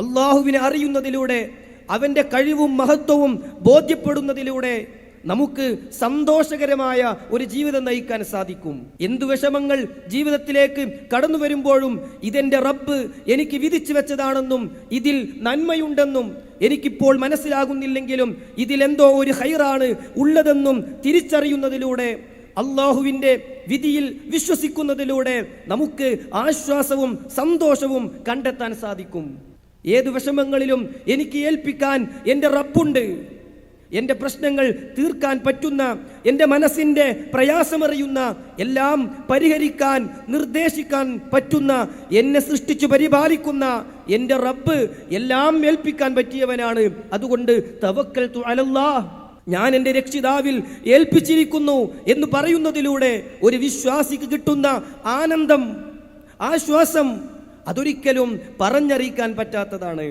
അള്ളാഹുവിനെ അറിയുന്നതിലൂടെ അവന്റെ കഴിവും മഹത്വവും ബോധ്യപ്പെടുന്നതിലൂടെ നമുക്ക് സന്തോഷകരമായ ഒരു ജീവിതം നയിക്കാൻ സാധിക്കും. എന്തു വിഷമങ്ങൾ ജീവിതത്തിലേക്ക് കടന്നു വരുമ്പോഴും ഇതെന്റെ റബ്ബ് എനിക്ക് വിധിച്ചു വെച്ചതാണെന്നും ഇതിൽ നന്മയുണ്ടെന്നും എനിക്കിപ്പോൾ മനസ്സിലാകുന്നില്ലെങ്കിലും ഇതിലെന്തോ ഒരു ഹൈറാണ് ഉള്ളതെന്നും തിരിച്ചറിയുന്നതിലൂടെ അള്ളാഹുവിന്റെ വിധിയിൽ വിശ്വസിക്കുന്നതിലൂടെ നമുക്ക് ആശ്വാസവും സന്തോഷവും കണ്ടെത്താൻ സാധിക്കും. ഏതു വിഷമങ്ങളിലും എനിക്ക് ഏൽപ്പിക്കാൻ എന്റെ റബ്ബുണ്ട്. എന്റെ പ്രശ്നങ്ങൾ തീർക്കാൻ പറ്റുന്ന എന്റെ മനസ്സിന്റെ പ്രയാസമറിയുന്ന എല്ലാം പരിഹരിക്കാൻ നിർദ്ദേശിക്കാൻ പറ്റുന്ന എന്നെ സൃഷ്ടിച്ചു പരിപാലിക്കുന്ന എന്റെ റബ്ബ് എല്ലാം ഏൽപ്പിക്കാൻ പറ്റിയവനാണ്. അതുകൊണ്ട് തവക്കൽ അലല്ലാ ഞാൻ എന്റെ രക്ഷിതാവിൽ ഏൽപ്പിച്ചിരിക്കുന്നു എന്ന് പറയുന്നതിലൂടെ ഒരു വിശ്വാസിക്ക് കിട്ടുന്ന ആനന്ദം ആശ്വാസം അതൊരിക്കലും പറഞ്ഞറിയിക്കാൻ പറ്റാത്തതാണ്.